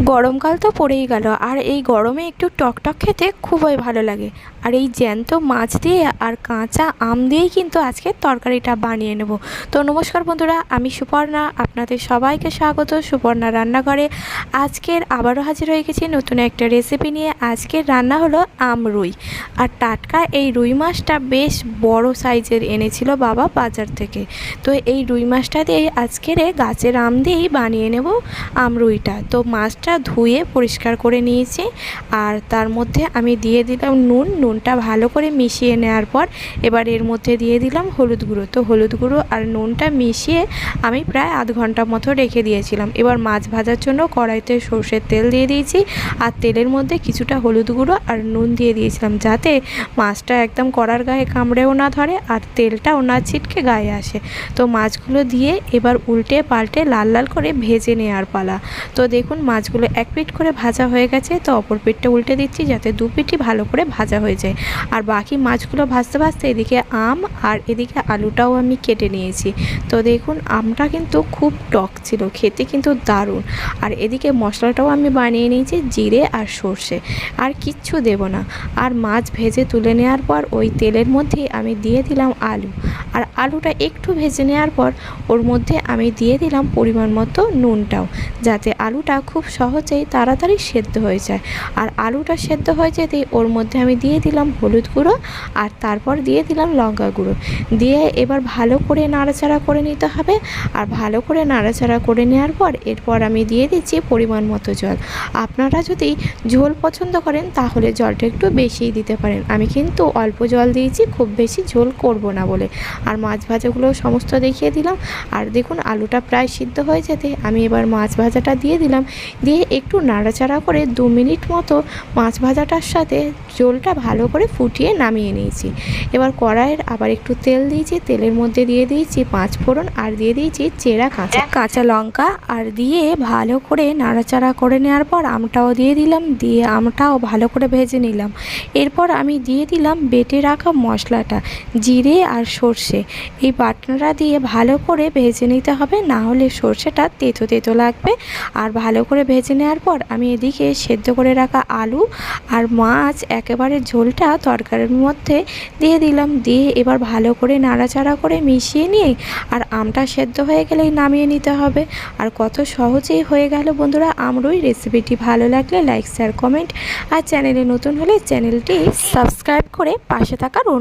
গরমকাল তো পড়েই গেল, আর এই গরমে একটু টকটক খেতে খুবই ভালো লাগে। আর এই জ্যান্ত মাছ দিয়ে আর কাঁচা আম দিয়েই কিন্তু আজকে তরকারিটা বানিয়ে নেব। তো নমস্কার বন্ধুরা, আমি সুপর্ণা, আপনাদের সবাইকে স্বাগত। সুপর্ণা রান্নাঘরে আজকের আবারও হাজির হয়ে গেছি নতুন একটা রেসিপি নিয়ে। আজকের রান্না হলো আম রুই। আর টাটকা এই রুই মাছটা বেশ বড় সাইজের এনেছিল বাবা বাজার থেকে। তো এই রুই মাছটা দিয়ে আজকের গাছের আম দিয়েই বানিয়ে নেব আম রুইটা। তো মাছটা ধুয়ে পরিষ্কার করে নিয়েছি আর তার মধ্যে আমি দিয়ে দিলাম নুন। নুনটা ভালো করে মিশিয়ে নেওয়ার পর এবার এর মধ্যে দিয়ে দিলাম হলুদ গুঁড়ো। তো হলুদ গুঁড়ো আর নুনটা মিশিয়ে আমি প্রায় আধ ঘণ্টা মতো রেখে দিয়েছিলাম। এবার মাছ ভাজার জন্য কড়াইতে সর্ষের তেল দিয়ে দিয়েছি আর তেলের মধ্যে কিছুটা হলুদ গুঁড়ো আর নুন দিয়ে দিয়েছিলাম যাতে মাছটা একদম কড়ার গায়ে কামড়েও না ধরে আর তেলটাও না ছিটকে গায়ে আসে। তো মাছগুলো দিয়ে এবার উল্টে পাল্টে লাল লাল করে ভেজে নেওয়ার পালা। তো দেখুন মাছগুলো এক পিঠ করে ভাজা হয়ে গেছে, তো অপর পিঠটা উল্টে দিচ্ছি যাতে দু পিঠই ভালো করে ভাজা হয়ে যায়। আর বাকি মাছগুলো ভাজতে ভাজতে এদিকে আম আর এদিকে আলুটাও আমি কেটে নিয়েছি। তো দেখুন, আমটা কিন্তু খুব টক ছিল, খেতে কিন্তু দারুণ। আর এদিকে মশলাটাও আমি বানিয়ে নিয়েছি, জিরে আর সর্ষে। আর কিচ্ছু দেব না। আর মাছ ভেজে তুলে নেওয়ার পর ওই তেলের মধ্যে আমি দিয়ে দিলাম আলু। আর আলুটা একটু ভেজে নেওয়ার পর ওর মধ্যে আমি দিয়ে দিলাম পরিমাণ মতো নুনটাও, যাতে আলুটা খুব সহজেই তাড়াতাড়ি সেদ্ধ হয়ে যায়। আর আলুটা সেদ্ধ হয়ে যেতেই ওর মধ্যে আমি দিয়ে দিলাম হলুদ গুঁড়ো আর তারপর দিয়ে দিলাম লঙ্কা গুঁড়ো। দিয়ে এবার ভালো করে নাড়াচাড়া করে নিতে হবে। আর ভালো করে নাড়াচাড়া করে নেওয়ার পর এরপর আমি দিয়ে দিচ্ছি পরিমাণ মতো জল। আপনারা যদি ঝোল পছন্দ করেন, তাহলে জলটা একটু বেশিই দিতে পারেন। আমি কিন্তু অল্প জল দিয়েছি, খুব বেশি ঝোল করব না বলে। আর মাছ ভাজাগুলো সমস্ত দেখিয়ে দিলাম। আর দেখুন, আলুটা প্রায় সিদ্ধ হয়ে যেতে, আমি এবার মাছ ভাজাটা দিয়ে দিলাম। দিয়ে একটু নাড়াচাড়া করে দু মিনিট মতো মাছ ভাজাটার সাথে ঝোলটা ভালো করে ফুটিয়ে নামিয়ে নিয়েছি। এবার কড়াইয়ের আবার একটু তেল দিয়েছি, তেলের মধ্যে দিয়ে দিয়েছি পাঁচ ফোড়ন আর দিয়ে দিয়েছি চেরা কাঁচা। কাঁচা লঙ্কা আর দিয়ে ভালো করে নাড়াচাড়া করে নেওয়ার পর আমটাও দিয়ে দিলাম, দিয়ে আমটাও ভালো করে ভেজে নিলাম। এরপর আমি দিয়ে দিলাম বেটে রাখা মশলাটা, জিরে আর সর্ষে। এই বাটনাটা দিয়ে ভালো করে ভেজে নিতে হবে, না হলে সর্ষেটা তেতো তেতো লাগবে। আর ভালো করে ভেজে নেওয়ার পর আমি এদিকে সেদ্ধ করে রাখা আলু আর মাছ, একেবারে ঝোলটা তরকারির মধ্যে দিয়ে দিলাম। দিয়ে এবার ভালো করে নাড়াচাড়া করে মিশিয়ে নিয়ে আর আমটা সেদ্ধ হয়ে গেলেই নামিয়ে নিতে হবে। আর কত সহজেই হয়ে গেল বন্ধুরা, আমরই রেসিপিটি ভালো লাগলে লাইক, শেয়ার, কমেন্ট আর চ্যানেলে নতুন হলে চ্যানেলটি সাবস্ক্রাইব করে পাশে থাকার অনুরোধ